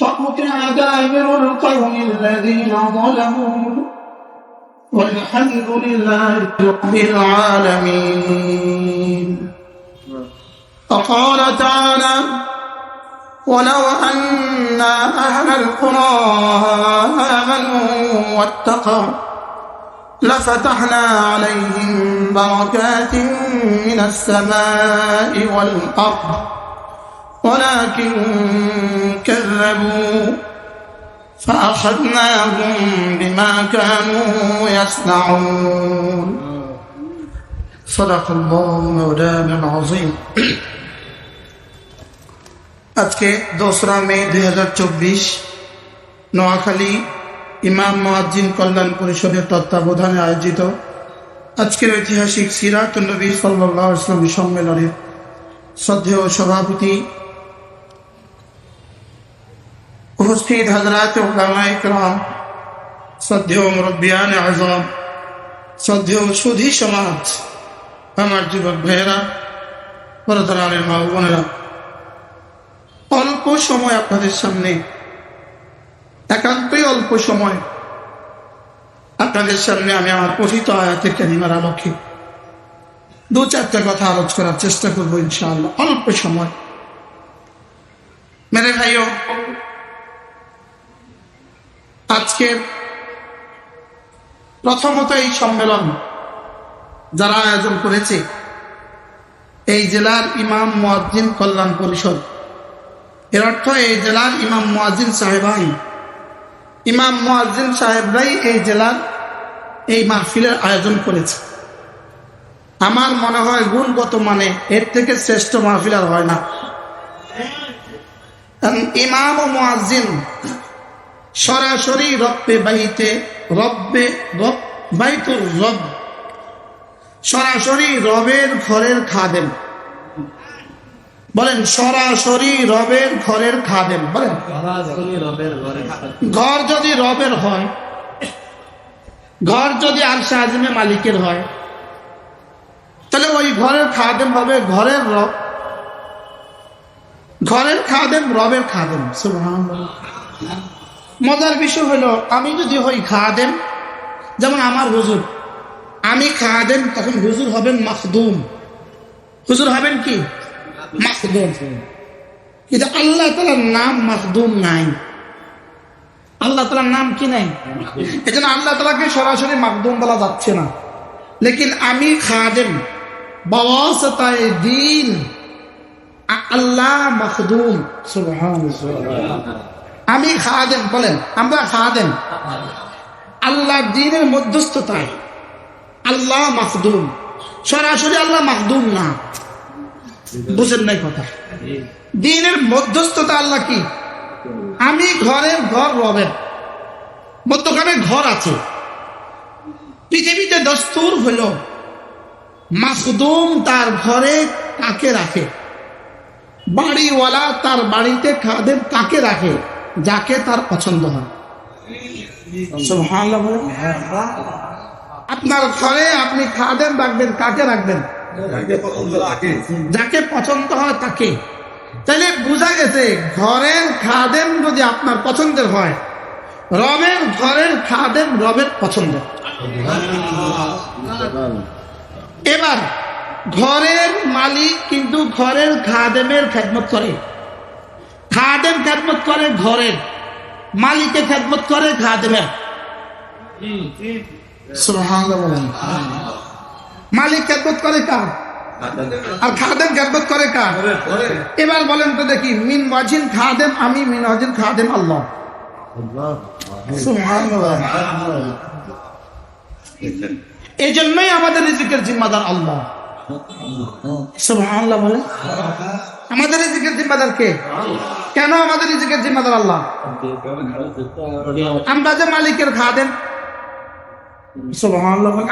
فقطع دابر القوم الذين ظلموا. والحمد لله رب العالمين. وقال تعالى ولو أن أهل القرى آمنوا واتقوا لفتحنا عليهم بركات من السماء والأرض. ولكن كذبوا فأخذناهم بما كانوا يصنعون صدق الله مولانا العظيم আজকে দোসরা মে দুই হাজার চব্বিশ নোয়াখালী ইমাম মোয়াজ্জিন কল্যাণ পরিষদের তত্ত্বাবধানে আয়োজিত আজকের ঐতিহাসিক সিরাতুল্নবী সাল্লাহ ইসলামী সম্মেলনের শ্রদ্ধেয় সভাপতি উপস্থিত হাজরাত ইকরাম শ্রদ্ধেয় মুরব্বিয়ান আজম শ্রদ্ধেয় সুধী সমাজ, আমার যুবক ভাইয়েরা বরদানের মা বোনেরা। অল্প সময় আপনাদের সামনে, একান্তই অল্প সময়, আপনাদের সামনে আমি আমার পঠিত আয়াতের কানিমার আলোকে দু চারটা কথা আলোচ করার চেষ্টা করব ইনশাআল্লাহ, অল্প সময়। মেরে ভাইও আজকের প্রথমত এই সম্মেলন যারা আয়োজন করেছে, এই জেলার ইমাম মুয়াজ্জিন কল্যাণ পরিষদ। এর অর্থ এই জেলার ইমাম মুয়াজ্জিন সাহেবাই ইমাম মুয়াজ্জিন সাহেবরাই এই জেলার এই মাহফিলের আয়োজন করেছে। আমার মনে হয় গুণগত মানে এর থেকে শ্রেষ্ঠ মাহফিল আর হয় না। ইমাম ও মুয়াজ্জিন সরাসরি রব্বে বাইতে রব্বে রব বাইতুর রব। সরাসরি রবের ঘরের খাদেম। বলেন সরাসরি রবের ঘরের খাদেম বলেন। ঘর যদি রবের হয় ঘর যদি আর আজমে মালিকের হয় তাহলে ওই ঘরের খাদেম হবে ঘরের রব। ঘরের খাদেম রবের খাদেম। সুবহানাল্লাহ। মজার বিষয় হলো আমি যদি হই খাদেম যেমন আমার হুজুর আমি খাওয়া খাদেম তখন হুজুর হবেন মাখদুম। হুজুর হবেন কি? মাখদুম। কিন্তু আল্লাহ তালার নাম মাখদুম নাই। আল্লাহ তালার নাম কি নাই? এই জন্য আল্লাহ তালাকে সরাসরি মাকদুম বলা যাচ্ছে না। লেকিন আমি খাদেম। বাবাসতায় দিন। আল্লাহ মাখদুম। সুবহানাল্লাহ। আমি খাদেম, বলেন, আমরা খাদেম। আল্লাহ দিনের মধ্যস্থতায়। আল্লাহ মাখদুম। সরাসরি আল্লাহ মাখদুম না। বুঝেন নাই কথা? দিনের মধ্যস্থতা আল্লাহ কি? আমি ঘরের ঘর রবের। মধ্যখানে ঘর আছে। পৃথিবীতে দস্তুর হলো। মাসুদুম তার ঘরে কাকে রাখে। বাড়িওয়ালা তার বাড়িতে খাদের কাকে রাখে। যাকে তার পছন্দ হয়। আপনার ঘরে আপনি খাদেম রাখবেন কাকে রাখবেন? যাকে পছন্দ হয় তাকে। তাহলে বোঝা গেছে ঘরের খাদেম যদি আপনার পছন্দের হয় রবের ঘরের খাদেম রবের পছন্দ। এবার ঘরের মালিক কিন্তু ঘরের খাদেমের খেদমত করে। খাদেম খেদমত করে ঘরের। মালিকের খেদমত করে খাদেমের। মালিক খেদমত করে কার? আর খাদেম খেদমত করে কার? এবার বলেন তো দেখি, মিন ওয়াজিন খাদেম, আমি মিন ওয়াজিন খাদেম আল্লাহ। এই জন্যই আমাদের রিজিকের জিম্মাদার আল্লাহ। সুবহানাল্লাহ আমাদের জিম্মাদার কে কেন আমাদের রিজিকের জিম্মাদার আল্লাহ? আমরা যে মালিকের সুবহানাল্লাহ। বলে।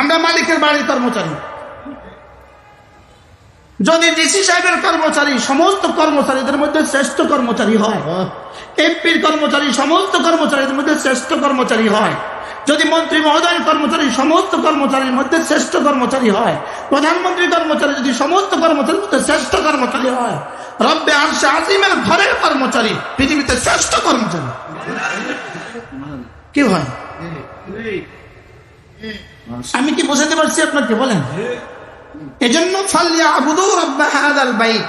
আমরা মালিকের বাড়ির কর্মচারী। যদি ডিসি সাহেবের কর্মচারী, সমস্ত কর্মচারীদের মধ্যে শ্রেষ্ঠ কর্মচারী হয়। এমপির কর্মচারী, সমস্ত কর্মচারীদের মধ্যে শ্রেষ্ঠ কর্মচারী হয়। যদি মন্ত্রী মহোদয় কর্মচারী, সমস্ত কর্মচারীর মধ্যে শ্রেষ্ঠ কর্মচারী হয়, প্রধানমন্ত্রী কর্মচারী যদি সমস্ত কর্মচারীর মধ্যে শ্রেষ্ঠ কর্মচারী হয়, রব্বে আরশে আজিমের ঘরের কর্মচারী, পৃথিবীতে শ্রেষ্ঠ কর্মচারী। কি হয়? আমি কি বোঝাতে পারছি আপনাকে, বলেন? এজন্য ফালিয়া আবুদু রব্বা হাদাল বাইত।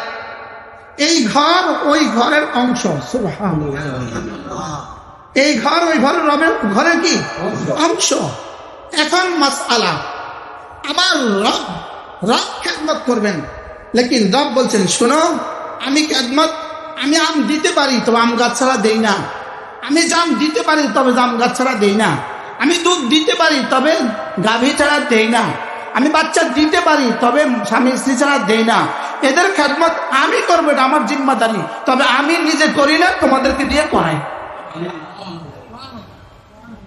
এই ঘর, ওই ঘরের অংশ এই ঘর, ওই ঘরের রবের ঘরে কি? অংশ। এখন মাস আলা আমার রব রব খেদমত করবেন। লেকিন রব বলছেন, শোনো, আমি খেদমত, আমি আম দিতে পারি, তবে আম গাছ ছাড়া দেই না। আমি জাম দিতে পারি, তবে জাম গাছ ছাড়া দেই না। আমি দুধ দিতে পারি, তবে গাভী ছাড়া দেই না। আমি বাচ্চা দিতে পারি, তবে স্বামী স্ত্রী ছাড়া দেই না। এদের খেদমত আমি করব, এটা আমার জিম্মাদারি। তবে আমি নিজে করি না, তোমাদেরকে দিয়ে করাই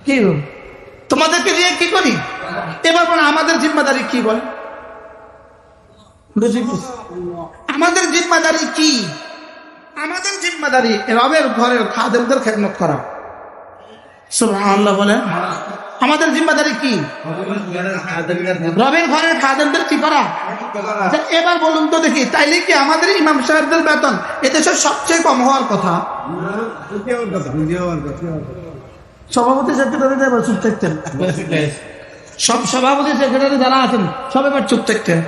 কি? তোমাদেরকে দিয়ে কি করি? এবার মানে আমাদের জিম্মাদারি কি বলে। আমাদের জিম্মাদারি কি? আমাদের জিম্মাদারি, রবের ঘরের খাদেমদের খেদমত করা। সুবহানাল্লাহ বলে আমাদের জিম্মাদারি কি? রবের ঘরের খাদেমদের কি করা? আচ্ছা, এবার বলুন তো দেখি তাইলে কি আমাদের ইমাম সাহেবদের বেতন এদেশের সবচেয়ে কম হওয়ার কথা? সভাপতি সেক্রেটারি চুপ থাকতেন। সব সভাপতি সেক্রেটারি যারা আছেন সব এবার চুপ থাকতেন।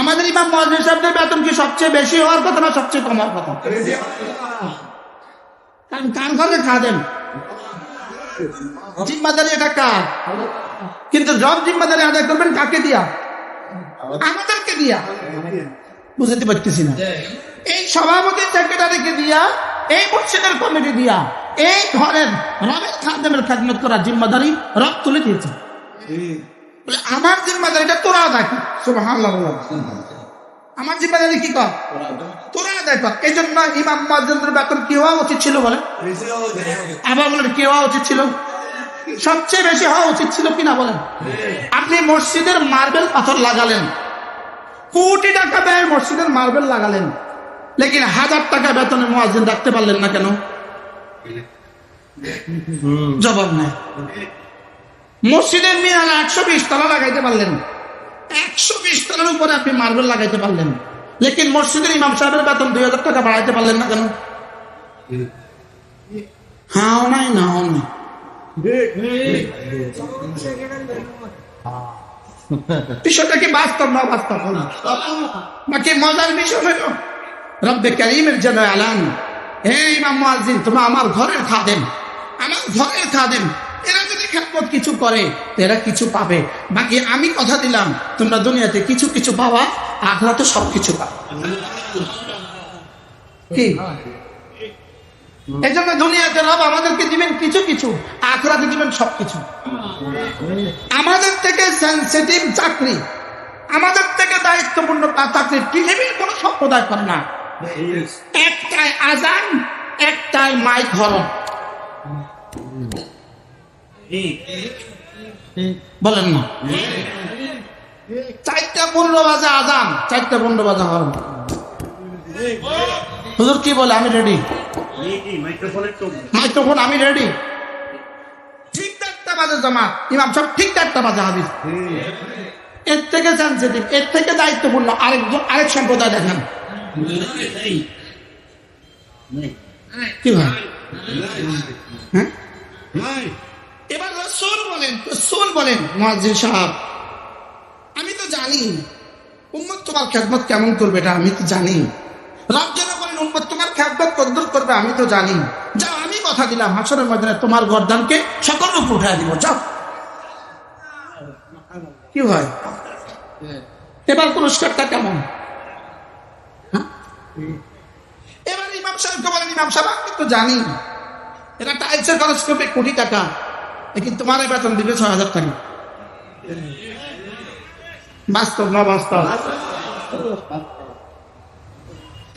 আমাদের ইমাম মহাজির সাহেবদের বেতন কি সবচেয়ে বেশি হওয়ার কথা না সবচেয়ে কম হওয়ার কথা? কারণ কান ঘরে খাদেন জিম্মাদারি এটা কার? কিন্তু জব জিম্মাদারি আদায় করবেন কাকে দিয়া? আমাদেরকে দিয়া। বুঝতে পারতেছি না। এই সভাপতি সেক্রেটারিকে দিয়া এই মসজিদের কমিটি দিয়া এই ঘরের রবের খাদেমের খাদমত করার জিম্মাদারি রব তুলে দিয়েছে। বলে, আমার জিম্মাদারিটা তোরা কর। সুবহানাল্লাহ। বলো। আমার জিম্মাদারি কি কর? তোরা আদায় কর। এই জন্য ইমাম মাজ্জেন্দ্রের বেতন কি হওয়া উচিত ছিল বলে? আবার বলেন, কি হওয়া উচিত ছিল? সবচেয়ে বেশি হওয়া উচিত ছিল কিনা বলেন? আপনি মসজিদের মার্বেল পাথর লাগালেন। কোটি টাকা ব্যয় মসজিদের মার্বেল লাগালেন। লেকিন হাজার টাকা বেতনে মোয়াজিন রাখতে পারলেন না কেন? জবাব নেই। মসজিদের মিনালে একশো বিশ তলা লাগাইতে পারলেন। একশো বিশ তলার উপরে আপনি মার্বেল লাগাইতে পারলেন। লেকিন মসজিদের ইমাম সাহেবের বেতন দুই হাজার টাকা বাড়াইতে পারলেন না কেন? হাও নাই নাও নাই। কি না না বাকি মজার যেন এলান হে আমার ঘরের খাদেম। আমার ঘরের খাদেম। এরা যদি খেদমত কিছু করে এরা কিছু পাবে। বাকি আমি কথা দিলাম তোমরা দুনিয়াতে কিছু কিছু পাওয়া আখরা তো সব কিছু পাবে। কি? এই জন্য দুনিয়াতে রব আমাদেরকে দিবেন কিছু কিছু আখরাতে দিবেন সব কিছু। আমাদের থেকে সেন্সিটিভ চাকরি আমাদের থেকে দায়িত্বপূর্ণ চাকরি পৃথিবীর কোন সম্প্রদায় করে না। একটাই আজান একটাই মাইক হরণ। বলেন না। চারটা পনেরো বাজে আজান, চারটা পনেরো বাজে হরণ হুজুর কি বলে? আমি রেডি মাইক্রোফোন আমি রেডি ঠিক চারটা বাজে জমা ইমাম সব ঠিক চারটা বাজে হাবিজ এর থেকে সেন্সিটিভ এর থেকে দায়িত্বপূর্ণ আরেকজন আরেক সম্প্রদায় দেখেন। কি ভাই? হ্যাঁ? এবার রসুল বলেন রসুল বলেন মহাজির সাহেব, আমি তো জানি, উম্মত তোমার খেদমত কেমন করবে এটা আমি তো জানি। রব যেন বলেন, উম্মত তোমার খেদমত কদ্দুর করবে আমি তো জানি। যাও, আমি কথা দিলাম, হাসরের ময়দানে তোমার গর্দানকে সকল রূপ উঠায় দিব, যাও। কি হয়? এবার পুরস্কারটা কেমন? হ্যাঁ? এবার ইমাম সাহেবকে বলেন, ইমাম সাহেব, আমি তো জানি। এটা টাইলসের খরচ করবে কোটি টাকা। কিন্তু তোমার বেতন দিবে ছয় হাজার টাকা? বাস্তব না বাস্তব?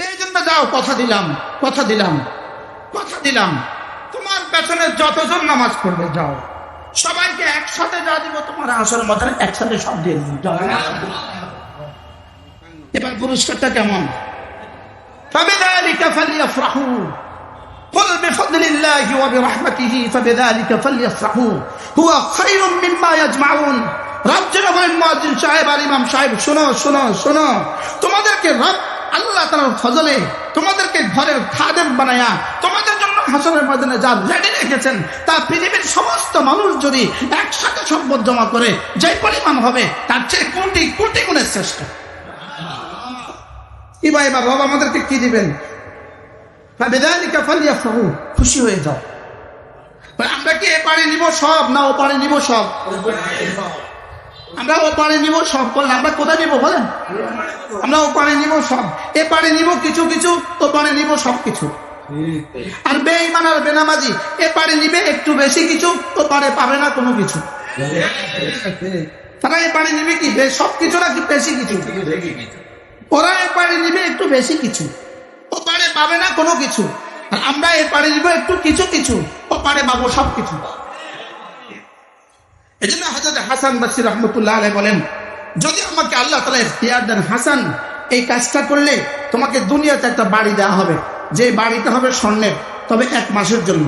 এই জন্য যাও, কথা দিলাম কথা দিলাম কথা দিলাম। তোমার পেছনে যতজন নামাজ পড়বে, যাও। সবাইকে একসাথে যা দিব, তোমার আসল মতো একসাথে সব দিয়ে দিব। এবার পুরস্কারটা কেমন? তবে ফালিয়াফরাহু। قل بفضل الله وبرحمته فبذلك فليفرحوا هو خير مما يجمعون রব যেন বলেন মুয়াজ্জিন সাহেব আর ইমাম সাহেব শোনো শোনো শোনো তোমাদেরকে রব আল্লাহ তাআলার ফজলে তোমাদেরকে ঘরের খাদেম বানায়া তোমাদের জন্য হাসনের ময়দানে যা রেডি রেখেছেন তা পৃথিবীর সমস্ত মানুষ যদি একসাথে সম্পদ জমা করে যে পরিমাণ হবে তার চেয়ে কোটি কোটি গুণের শ্রেষ্ঠ কি ভাই বাবা আমাদেরকে কি দিবেন বেদালিকা ফালিয়া ফাহু খুশি হয়ে যাও। আমরা কি এ পারে নিব সব না ও পারে নিব সব? আমরা ও পারে নিব সব। বলেন, আমরা কোথায় নিব বলেন? আমরা ও পারে নিব সব। এ পারে নিব কিছু কিছু, ও পারে নিব সব কিছু। আর বেঈমান আর বেনামাজি, এ পারে নিবে একটু বেশি কিছু, ও পারে পাবে না কোনো কিছু। তারা এ পারে নিবে কি? সব কিছু নাকি বেশি কিছু? ওরা এ পারে নিবে একটু বেশি কিছু। পারে না কোনো কিছু। আমরা এ পারে নিব একটু কিছু কিছু, ও পারে পাবো সব কিছু। এই জন্য হাজরত হাসান বাসির রহমতুল্লাহ বলেন, যদি আমাকে আল্লাহ তালা ইখতিয়ার দেন হাসান, এই কাজটা করলে তোমাকে দুনিয়াতে একটা বাড়ি দেওয়া হবে। যে বাড়িটা হবে স্বর্ণের, তবে এক মাসের জন্য।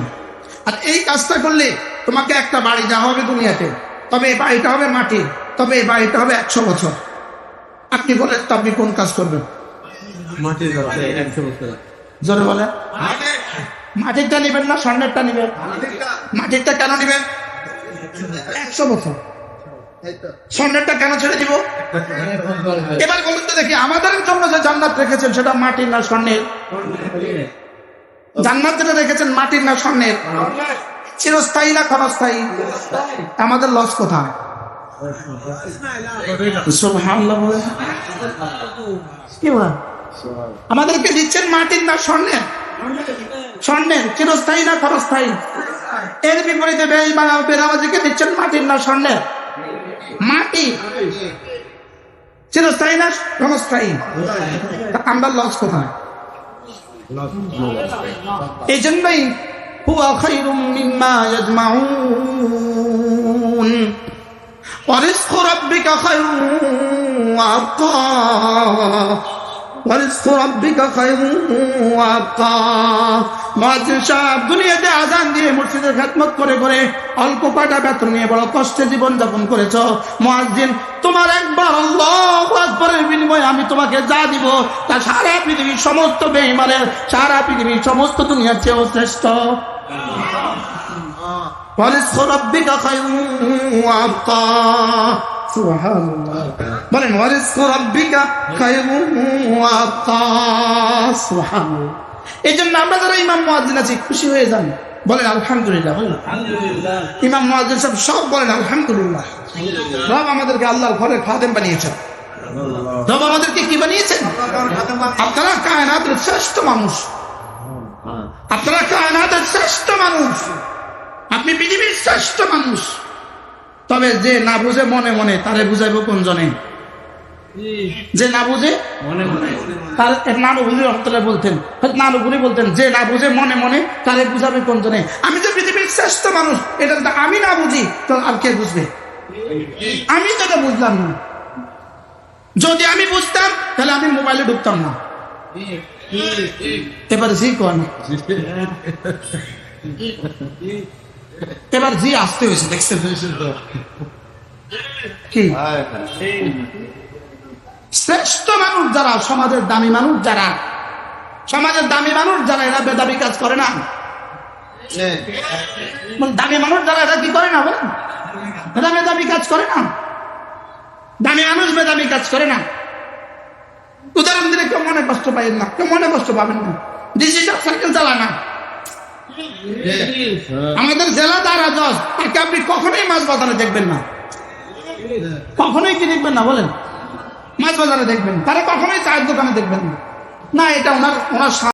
আর এই কাজটা করলে তোমাকে একটা বাড়ি দেওয়া হবে দুনিয়াতে। তবে এই বাড়িটা হবে মাটি, তবে এই বাড়িটা হবে একশো বছর। আপনি বলেন, তো আপনি কোন কাজ করবেন? মাটির একশো বছর। জোরে বলে। মাটিরটা নেবেন না স্বর্ণেরটা নেবেন। মাটিরটা কেন নেবেন? একশো বছর। স্বর্ণেরটা কেন ছেড়ে দিব? এবার বলুন তো দেখি আমাদের জন্য যে জান্নাত রেখেছেন সেটা মাটির না স্বর্ণের? জান্নাত যেটা রেখেছেন মাটির না স্বর্ণের? চিরস্থায়ী না ক্ষণস্থায়ী? আমাদের লস কোথায়। কি বলে? আমাদেরকে দিচ্ছেন মাটির না স্বর্ণের স্বর্ণের চিরস্থায়ী না ক্ষণস্থায়ী এর বিপরীতে বেঈমান আর বেনামাজিকে দিচ্ছেন মাটির না স্বর্ণের মাটি চিরস্থায়ী না ক্ষণস্থায়ী তা আমরা লস কোথায় এই জন্যই হুয়া খাইরুম মিম্মা ইয়াজমাউন ورزق ربك خير وأبقى ورزق ربك خير وأبقى মুয়াজ্জিন সাহেব দুনিয়াতে আজান দিয়ে মসজিদের খেদমত করে করে অল্প কয়টা বেতন নিয়ে বড় কষ্টে জীবন যাপন করেছ মুয়াজ্জিন তোমার একবার আল্লাহ আকবরের বিনিময়ে আমি তোমাকে যা দিব তা সারা পৃথিবীর সমস্ত বেঈমানের সারা পৃথিবীর সমস্ত দুনিয়ার চেয়েও শ্রেষ্ঠ ورزق বলেন এই জন্য আমরা যারা ইমাম মহাজিন আছি খুশি হয়ে যান। বলেন আলহামদুলিল্লাহ। ইমাম মহাজিন সব সব বলেন আলহামদুলিল্লাহ। রব আমাদেরকে আল্লাহর ঘরের খাদেম বানিয়েছেন। রব আমাদেরকে কি বানিয়েছেন? আপনারা কায়নাতের শ্রেষ্ঠ মানুষ। আপনারা কায়নাতের শ্রেষ্ঠ মানুষ। আপনি পৃথিবীর শ্রেষ্ঠ মানুষ। তবে যে না বুঝে মনে মনে তারে বুঝাইব কোনজনে যে না বুঝে? মনে মনে। তার নানুগুলি রহমতুল্লাহ বলতেন নানুগুলি বলতেন যে না বুঝে মনে মনে তারে বুঝাবে কোন জনে? আমি তো পৃথিবীর শ্রেষ্ঠ মানুষ এটা যদি আমি না বুঝি তো আর কে বুঝবে? আমি তো বুঝলাম না। যদি আমি বুঝতাম তাহলে আমি মোবাইলে ঢুকতাম না। এবারে জি কোন। এবার জি আসতে হয়েছে দেখছেন? কি? শ্রেষ্ঠ মানুষ যারা সমাজের দামি মানুষ যারা সমাজের দামি মানুষ যারা এরা বেদাবি কাজ করে না। দামি মানুষ যারা এরা কি করে না বলেন এরা বেদাবি কাজ করে না। দামি মানুষ বেদাবি কাজ করে না। উদাহরণ দিলে কেউ মনে কষ্ট পাবেন না কেউ মনে কষ্ট পাবেন না। ডিজিটাল সাইকেল চালা না। আমাদের জেলা দ্বারা দশ তাকে আপনি কখনোই মাছ বাজারে দেখবেন না। কখনোই কি দেখবেন না বলেন? মাছ বাজারে দেখবেন। তারা কখনোই চায়ের দোকানে দেখবেন না। এটা ওনার ওনার